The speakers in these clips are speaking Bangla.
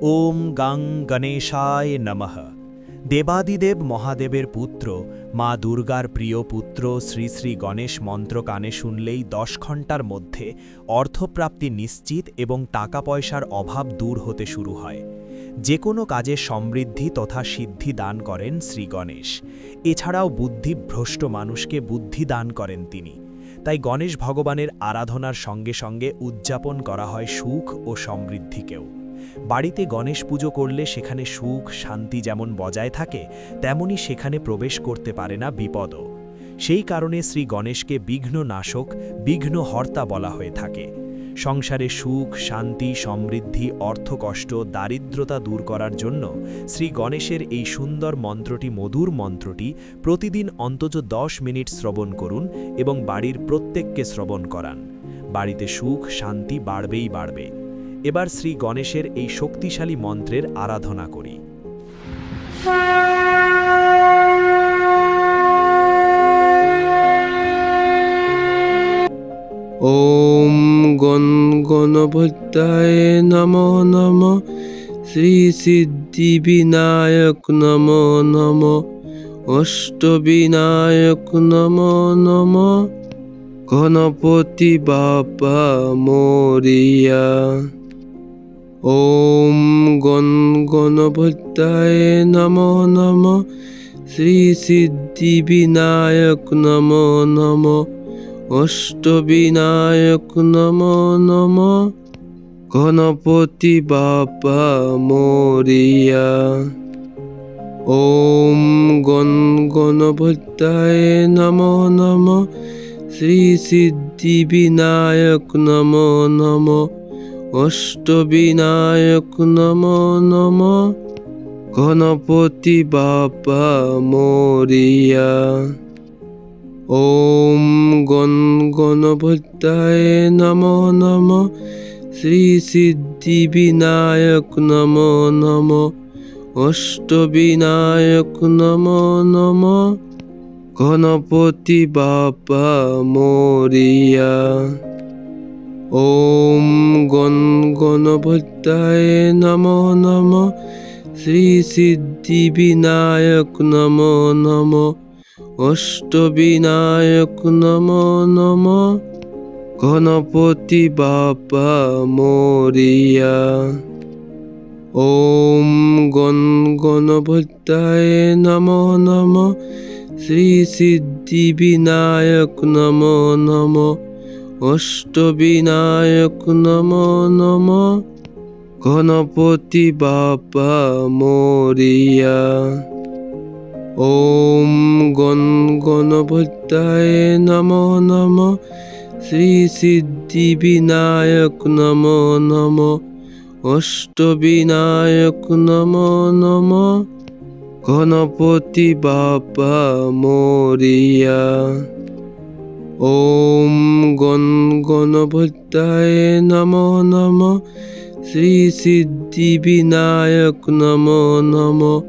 ওম গাং গণেশায় নমঃ। দেবাদিদেব মহাদেবের পুত্র, মা দুর্গার প্রিয় পুত্র শ্রী শ্রী গণেশ মন্ত্র কানে শুনলেই দশ ঘণ্টার মধ্যে অর্থপ্রাপ্তি নিশ্চিত এবং টাকা পয়সার অভাব দূর হতে শুরু হয়। যে কোনো কাজে সমৃদ্ধি তথা সিদ্ধি দান করেন শ্রী গণেশ। এছাড়াও বুদ্ধিভ্রষ্ট মানুষকে বুদ্ধি দান করেন তিনি। তাই গণেশ ভগবানের আরাধনার সঙ্গে সঙ্গে উদযাপন করা হয় সুখ ও সমৃদ্ধিকেও। বাড়িতে গণেশ পুজো করলে সেখানে সুখ, শান্তি যেমন বজায় থাকে, তেমনি সেখানে প্রবেশ করতে পারে না বিপদও। সেই কারণে শ্রী গণেশকে বিঘ্ন নাশক, বিঘ্ন হর্তা বলা হয়ে থাকে। সংসারে সুখ, শান্তি, সমৃদ্ধি অর্থকষ্ট দারিদ্রতা দূর করার জন্য শ্রী গণেশের এই সুন্দর মন্ত্রটি, মধুর মন্ত্রটি প্রতিদিন অন্তত দশ মিনিট শ্রবণ করুন এবং বাড়ির প্রত্যেককে শ্রবণ করান। বাড়িতে সুখ, শান্তি বাড়বেই বাড়বে। এবার শ্রী গণেশের এই শক্তিশালী মন্ত্রের আরাধনা করি। ওম গণ গণভক্তায় নম নম। শ্রী সিদ্ধি বিনায়ক নম নম। অষ্টবিনায়ক নম নম। গণপতি বাবা মরিয়া। ॐ গণ গণপত্যায় নমো নম। শ্রীসিদ্ধিবিনায়ক নমো নমঃ। অষ্টবিনায়ক নম নম। গণপতি বাপা মরিয়া। ওম গণ গণপত্যায় নম নম। শ্রী সিদ্ধিবিনায়ক নম নম। অষ্টবিনায়ক নম নম। গণপতি বাপা মরিয়া। ওম গণ গণপতায় নম নম। শ্রী সিদ্ধি বিনায়ক নম নম। অষ্টবিনায়ক নম নম। গণপতি বাপা মরিয়া। ওম গণ গণপত্যায় নমো নম শ্রী সিদ্ধিবিনায়ক নমো নমঃ অষ্টবিনায়ক নম নম গণপতি বাপা মরিয়া ওম গণ গণপত্যায় নম নম শ্রী সিদ্ধিবিনায়ক নম নম অষ্টবিনায়ক নম নম। গণপতি বাপা মরিয়া। ওম গণ গণপতায় নম নম। শ্রী সিদ্ধি বিনায়ক নম নম। অষ্টবিনায়ক নম নম। গণপতি বাপা মরিয়া। ওম গণ গণপত্যায় নমো নম শ্রী সিদ্ধিবিনায়ক নমো নমঃ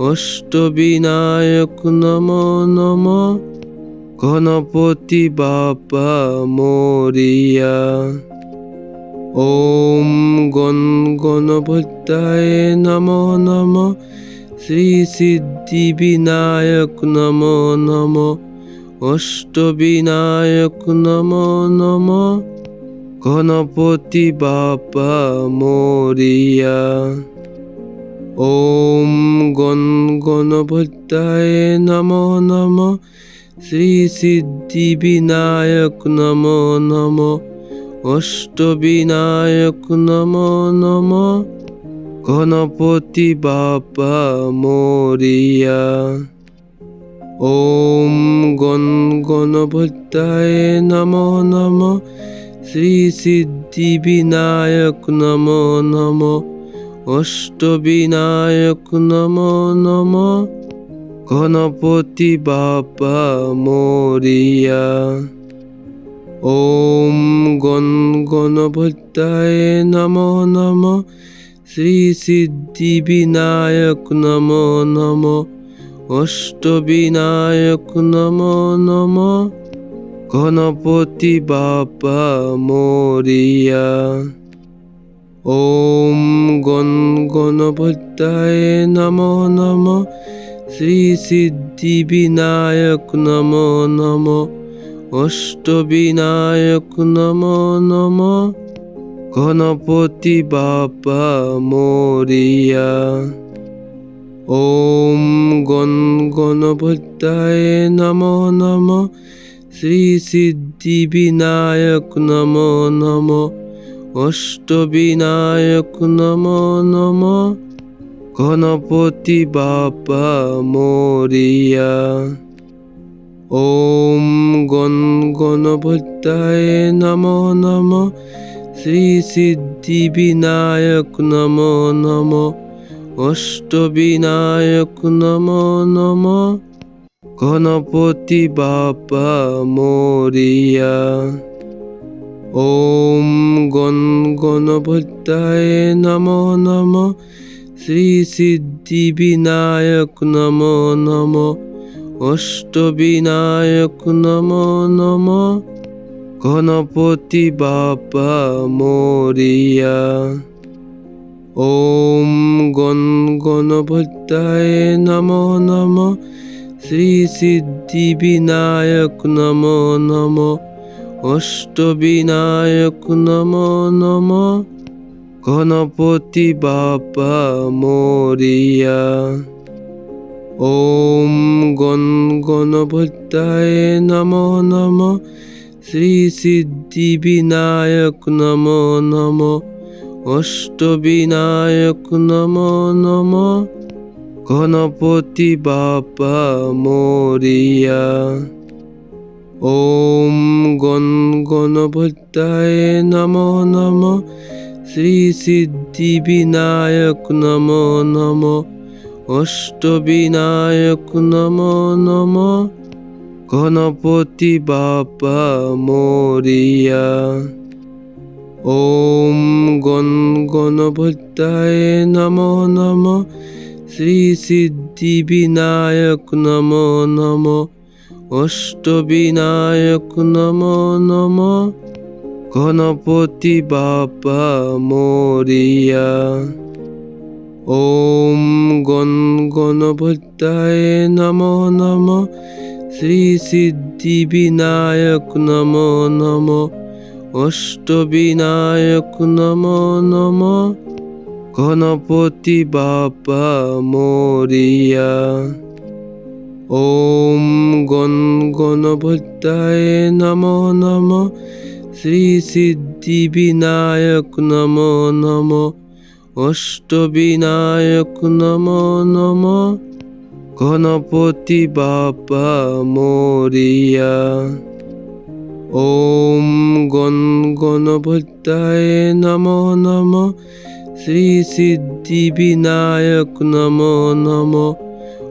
অষ্টবিনায়ক নম নম গণপতি বাপা মরিয়া ওম গণ গণপত্যায় নম নম শ্রী সিদ্ধিবিনায়ক নম নম অষ্টবিনায়ক নম নম। গণপতি বাপা মরিয়া। ওম গণ গণপতায় নম নম। শ্রী সিদ্ধি বিনায়ক নম নম। অষ্টবিনায়ক নম নম। গণপতি বাপা মরিয়া। ওম গণ গণপত্যায় নম নম। শ্রী সিদ্ধিবিনায়ক নম নমঃ। অষ্টবিনায়ক নম নম। গণপতি বাপা মরিয়া। ওম গণ গণপত্যায় নম নম। শ্রী সিদ্ধিবিনায়ক নম নম। অষ্টবিনায়ক নম নম। গণপতি বাবা মরিয়া। ওম গণ গণপতায় নম নম। শ্রী সিদ্ধি বিনায়ক নম নম। অষ্টবিনায়ক নম নম। গণপতি বাবা মরিয়া। ॐ গণ গণপত্যায় নমো নমঃ। শ্রীসিদ্ধিবিনায়ক নমো নমঃ। অষ্টবিনায়ক নমো নমঃ। গণপতি বাপা মরিয়া। ॐ গণ গণপত্যায় নমো নমঃ। শ্রীসিদ্ধিবিনায়ক নমো নমঃ। অষ্টবিনায়ক নমো নমঃ। গণপতি বাপা মরিয়া। ॐ গণ গণপত্যায় নমো নমঃ। শ্রীসিদ্ধিবিনায়ক নমো নমঃ। অষ্টবিনায়ক নমো নমঃ। গণপতি বাপা মরিয়া। ॐ গণ গণপত্যায় নমো। নমঃ শ্রীসিদ্ধিবিনায়ক নমো নমঃ। অষ্টবিনায়ক নমো নমঃ। গণপতি বাপা মরিয়া। ॐ গণ গণপত্যায় নমো। নমঃ শ্রীসিদ্ধিবিনায়ক নমো নমঃ। অষ্টবিনায়ক নমো নমঃ। গণপতি বাপা মরিয়া। ॐ গণ গণপত্যায় নমো নমঃ। শ্রীসিদ্ধিবিনায়ক নমো নমঃ। অষ্টবিনায়ক নমো নমঃ। গণপতি বাপা মরিয়া। ॐ গণ গণপত্যায় নমো। নমঃ শ্রীসিদ্ধিবিনায়ক নমো নমঃ। অষ্টবিনায়ক নমো নমঃ। গণপতি বাপা মরিয়া। ॐ গণ গণপত্যায় নমো। নমঃ শ্রীসিদ্ধিবিনায়ক নমো নমঃ। অষ্টবিনায়ক নমো নমঃ। গণপতি বাপা মরিয়া। ॐ গণ গণপত্যায় নমো। নমঃ শ্রীসিদ্ধিবিনায়ক নমো নমঃ। অষ্টবিনায়ক নমো নমঃ। গণপতি বাপা মরিয়া। ॐ গণ গণপত্যায় নমো নমঃ। শ্রীসিদ্ধিবিনায়ক নমো নমঃ।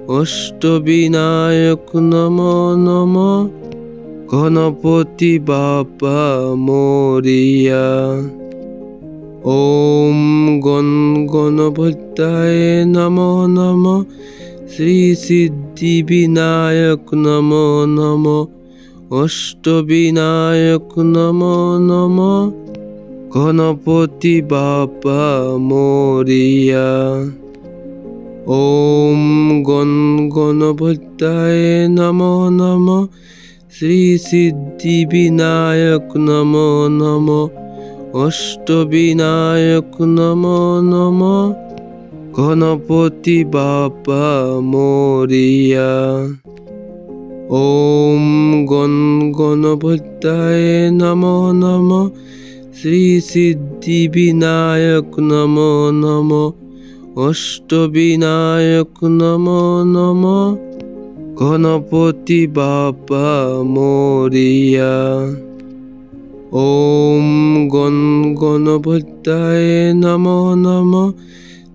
অষ্টবিনায়ক নমো নমঃ। গণপতি বাপা মরিয়া। ॐ গণ গণপত্যায় নমো নমঃ। শ্রীসিদ্ধিবিনায়ক নমো নমঃ। অষ্টবিনায়ক নমো নমঃ, গণপতি বাপা মরিয়া। ॐ গণ গণপত্যায় নমো নমঃ শ্রীসিদ্ধিবিনায়ক নমো নমঃ, অষ্টবিনায়ক নমো নমঃ, গণপতি বাপা মরিয়া। ॐ গণ গণপত্যায় নমো নমঃ। শ্রীসিদ্ধিবিনায়ক নমো নমঃ। অষ্টবিনায়ক নমো নমঃ। গণপতি বাপা মরিয়া। ॐ গণ গণপত্যায় নমো নমঃ।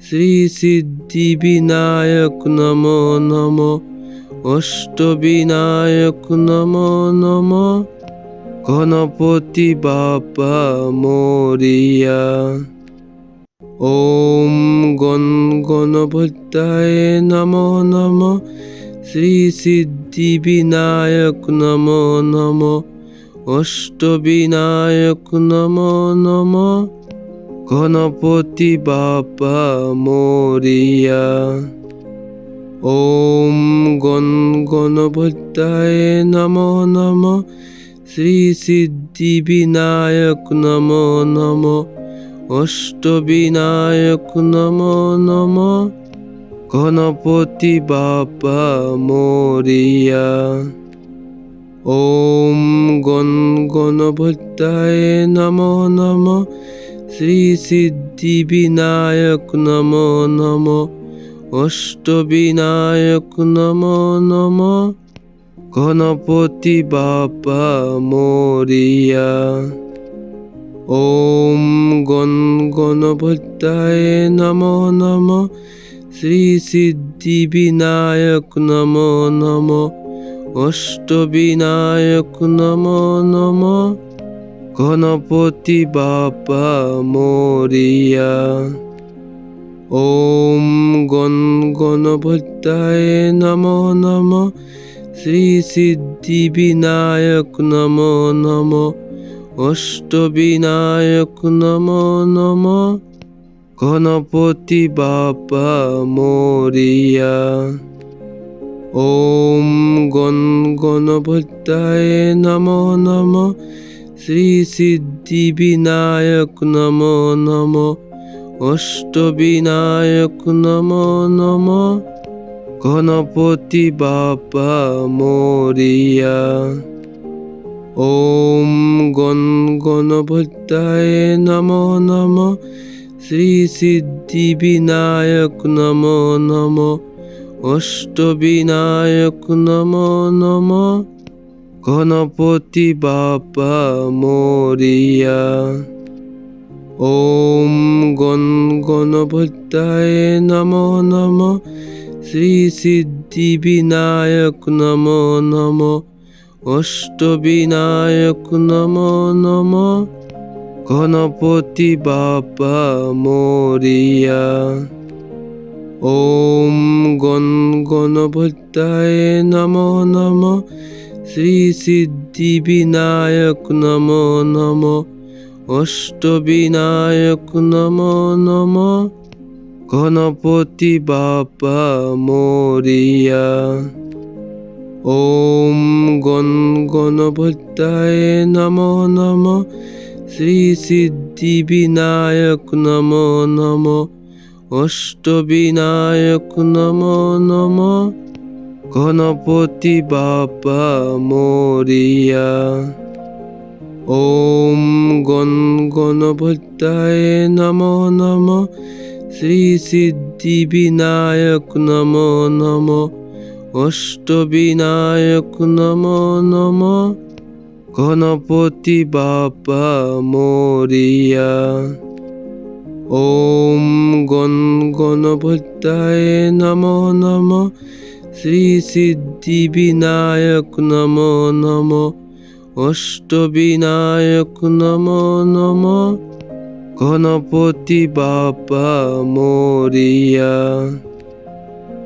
শ্রীসিদ্ধিবিনায়ক নমো নমঃ। অষ্টবিনায়ক নমো নমঃ। গণপতি বাপা মরিয়া। ওম গণ গণপতায় নম নম। শ্রী সিদ্ধি বিনায়ক নম নম। অষ্টবিনায়ক নম নম। গণপতি বাপা মরিয়া। ওম গণ গণপতায় নম নম। শ্রী সিদ্ধি বিনায়ক নম নম। অষ্টবিনায়ক নম নম। গণপতি বাপা মরিয়া। ওম গণ গণপতায় নম নম। শ্রী সিদ্ধি বিনায়ক নম নম। অষ্টবিনায়ক নম নম, গণপতি বাপা মরিয়া। ওম গণ গণপতায় নম নম, শ্রী সিদ্ধি বিনায়ক নম নম, অষ্টবিনায়ক নম নম, গণপতি বাপা মরিয়া। ওম গণ গণপতায় নম নম। শ্রী সিদ্ধি বিনায়ক নম নম। অষ্টবিনায়ক নম নম। গণপতি বাপা মরিয়া। ওম গণ গণপতায় নম নম। শ্রী সিদ্ধি বিনায়ক নম নম। অষ্টবিনায়ক নম নম। গণপতি বাপা মরিয়া। ওম গণ গণপতায় নম নম। শ্রী সিদ্ধি বিনায়ক নম নম। অষ্টবিনায়ক নম নম। গণপতি বাপা মরিয়া। ওম গণ গণপতায় নম নম শ্রী সিদ্ধি বিনায়ক নম নম অষ্টবিনায়ক নম নম গণপতি বাপা মরিয়া ওম গণ গণপতায় নম নম শ্রী সিদ্ধি বিনায়ক নম নম অষ্টবিনায়ক নম নম। গণপতি বাপা মরিয়া। ওম গণ গণপতায় নম নম। শ্রী সিদ্ধি বিনায়ক নম নম। অষ্টবিনায়ক নম নম। গণপতি বাপা মরিয়া। ওম গণ গণপতায় নম নম। শ্রী সিদ্ধি বিনায়ক নম নম। অষ্টবিনায়ক নম নম। গণপতি বাপা মরিয়া। ওম গণ গণপতায় নম নম। শ্রী সিদ্ধি বিনায়ক নম নম। অষ্টবিনায়ক নম নম। গণপতি বাপা মরিয়া।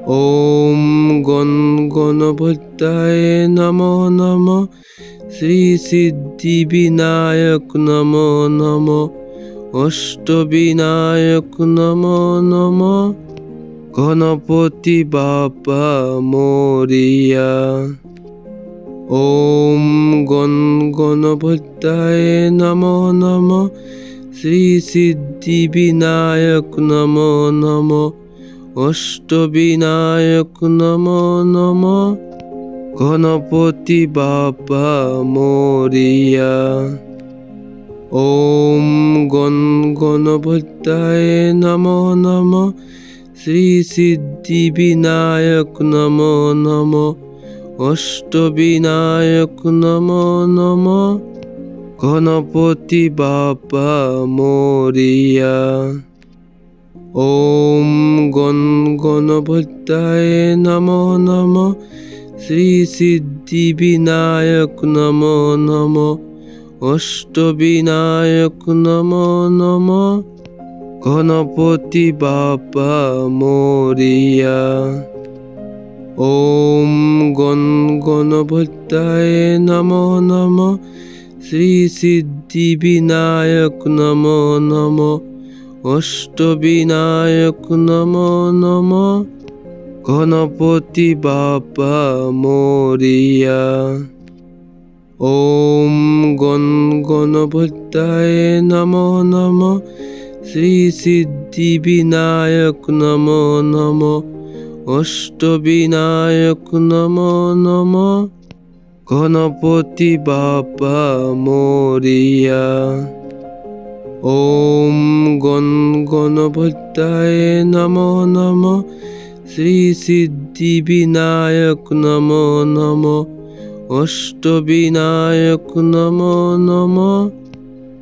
ওম গণ গণপতায় নম নম। শ্রী সিদ্ধি বিনায়ক নম নম। অষ্টবিনায়ক নম নম। গণপতি বাপা মরিয়া। ওম গণ গণপতায় নম নম। শ্রী সিদ্ধি বিনায়ক নম নম। অষ্টবিনায়ক নম নম। গণপতি বাপা মরিয়া। ওম গণ গণপতায় নম নম। শ্রী সিদ্ধি বিনায়ক নম নম। অষ্টবিনায়ক নম নম। গণপতি বাপা মরিয়া। ওম গণ গণপতায় নম নম। শ্রী সিদ্ধি বিনায়ক নম নম। অষ্টবিনায়ক নমো নমঃ। গণপতি বাপ্পা মোরিয়া। ওম গণ গণপতায় নমো নমঃ। শ্রী সিদ্ধি বিনায়ক নমো নমঃ। অষ্টবিনায়ক নমো নমঃ। গণপতি বাপ্পা মোরিয়া। ওম গণ গণপতায় নমো নমঃ। শ্রী সিদ্ধি বিনায়ক নমো নমঃ। অষ্টবিনায়ক নমো নমঃ, গণপতি বাপ্পা মোরিয়া। ওম গণ গণপতায় নমো নমঃ, শ্রী সিদ্ধি বিনায়ক নমো নমঃ, অষ্টবিনায়ক নমো নমঃ,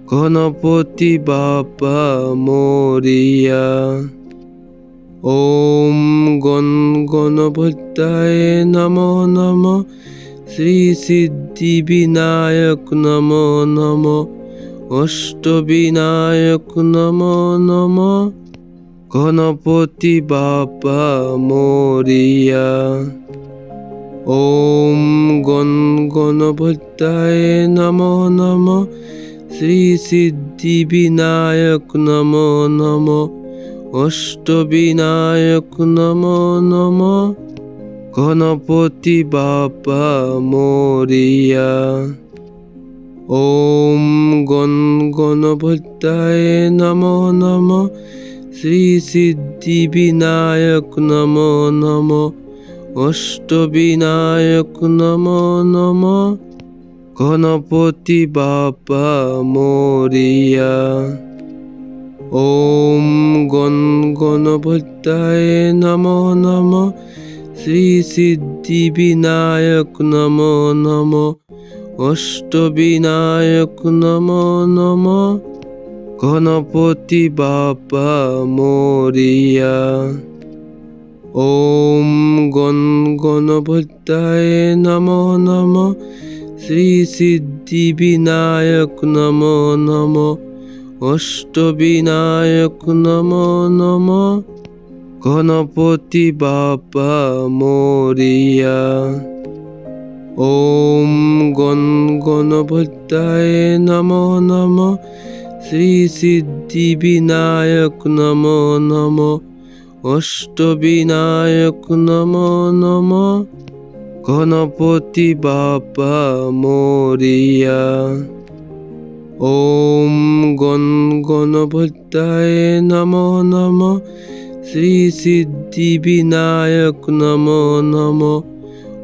গণপতি বাপ্পা মোরিয়া। ওম গণ গণপতায় নমো নমঃ। শ্রী সিদ্ধি বিনায়ক নমো নমঃ। অষ্টবিনায়ক নমো নমঃ। গণপতি বাপ্পা মোরিয়া। ওম গণ গণপতায় নমো নমঃ। শ্রী সিদ্ধি বিনায়ক নমো নমঃ। অষ্টবিনায়ক নমো নমঃ। গণপতি বাপ্পা মোরিয়া। ওম গণ গণপতায় নমো নমঃ। শ্রী সিদ্ধি বিনায়ক নমো নমঃ। অষ্টবিনায়ক নমো নমঃ। গণপতি বাপ্পা মোরিয়া। ওম গণ গণপতায় নমো নমঃ শ্রী সিদ্ধি বিনায়ক নমো নমঃ অষ্টবিনায়ক নমো নমঃ গণপতি বাপ্পা মোরিয়া ওম গণ গণপতায় নমো নমঃ শ্রী সিদ্ধি বিনায়ক নমো নমঃ অষ্টবিনায়ক নমো নমঃ। গণপতি বাপ্পা মোরিয়া। ওম গণ গণপতায় নমো নমঃ। শ্রী সিদ্ধি বিনায়ক নমো নমঃ। অষ্টবিনায়ক নমো নমঃ। গণপতি বাপ্পা মোরিয়া। ওম গণ গণপতায় নমো নমঃ। শ্রী সিদ্ধি বিনায়ক নমো নমঃ।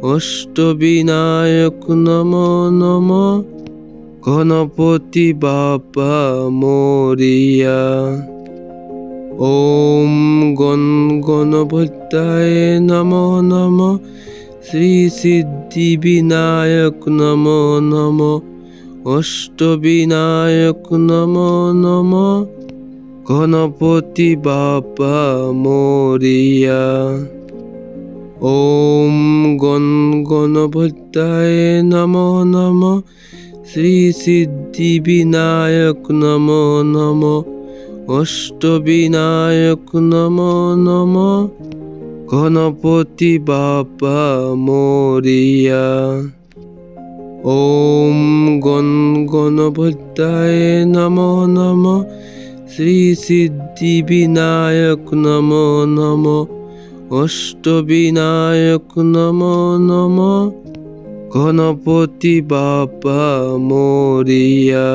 অষ্টবিনায়ক নমো নমঃ। গণপতি বাপ্পা মোরিয়া। ওম গণ গণপতায় নমো নমঃ। শ্রী সিদ্ধি বিনায়ক নমো নমঃ। অষ্টবিনায়ক নমো নমঃ। গণপতি বাপ্পা মোরিয়া। ওম গণ গণপতায় নমো নমঃ। শ্রী সিদ্ধি বিনায়ক নমো নমঃ। অষ্টবিনায়ক নমো নমঃ। গণপতি বাপ্পা মোরিয়া। ওম গণ গণপতায় নমো নমঃ। শ্রী সিদ্ধি বিনায়ক নমো নমঃ। অষ্টবিনায়ক নমো নমঃ। গণপতি বাপ্পা মোরিয়া।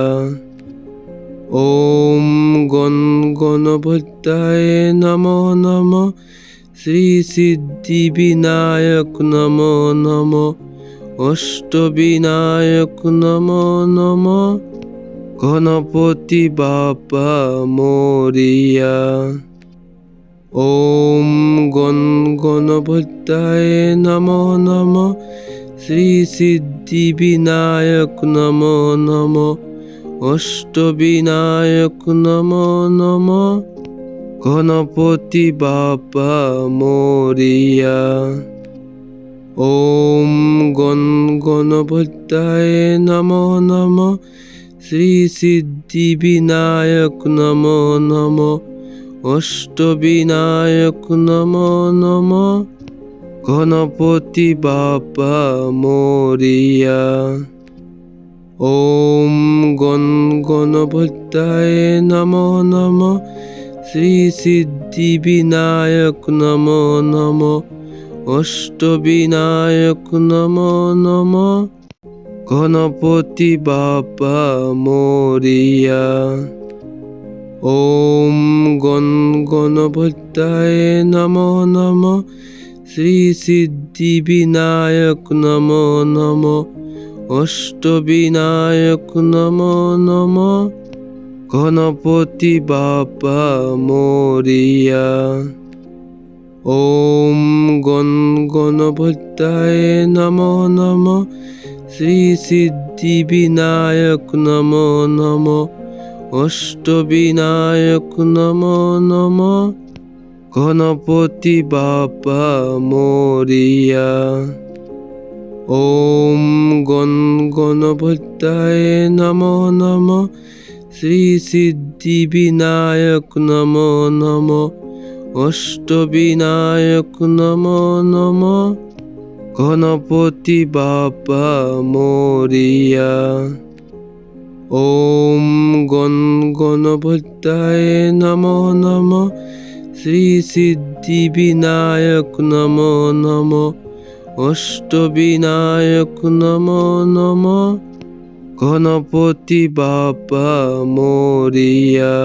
ওম গণ গণপতায় নমো নমঃ। শ্রী সিদ্ধি বিনায়ক নমো নমঃ। অষ্টবিনায়ক নমো নমঃ। গণপতি বাপ্পা মোরিয়া। ওম গণ গণপতায় নমো নমঃ। শ্রী সিদ্ধি বিনায়ক নমো নমঃ। অষ্টবিনায়ক নমো নমঃ। গণপতি বাপ্পা মোরিয়া। ওম গণ গণপতায় নমো নমঃ। শ্রী সিদ্ধি বিনায়ক নম নম। অষ্টবিনায়ক নম নম। গণপতি বাপা মোরিয়া। ওম গণ গণপতায় নম নম। শ্রী সিদ্ধি বিনায়ক নম নম। অষ্টবিনায়ক নম নম, গণপতি বাপা মোরিয়া। ওম গণ গণপতায় নম নম, শ্রী সিদ্ধি বিনায়ক নম নম, অষ্টবিনায়ক নম নম, গণপতি বাপা মোরিয়া। ওম গণ গণপতায় নম নম। শ্রী সিদ্ধি বিনায়ক নম নম। অষ্টবিনায়ক নম নম। গণপতি বাপা মোরিয়া। ওম গণ গণপতায় নম নম। শ্রী সিদ্ধি বিনায়ক নম নম। অষ্টবিনায়ক নম নম, গণপতি বাপা মোরিয়া। ওম গণ গণপতায় নম নম, শ্রী সিদ্ধি বিনায়ক নম নম, অষ্টবিনায়ক নম নম, গণপতি বাপা মোরিয়া।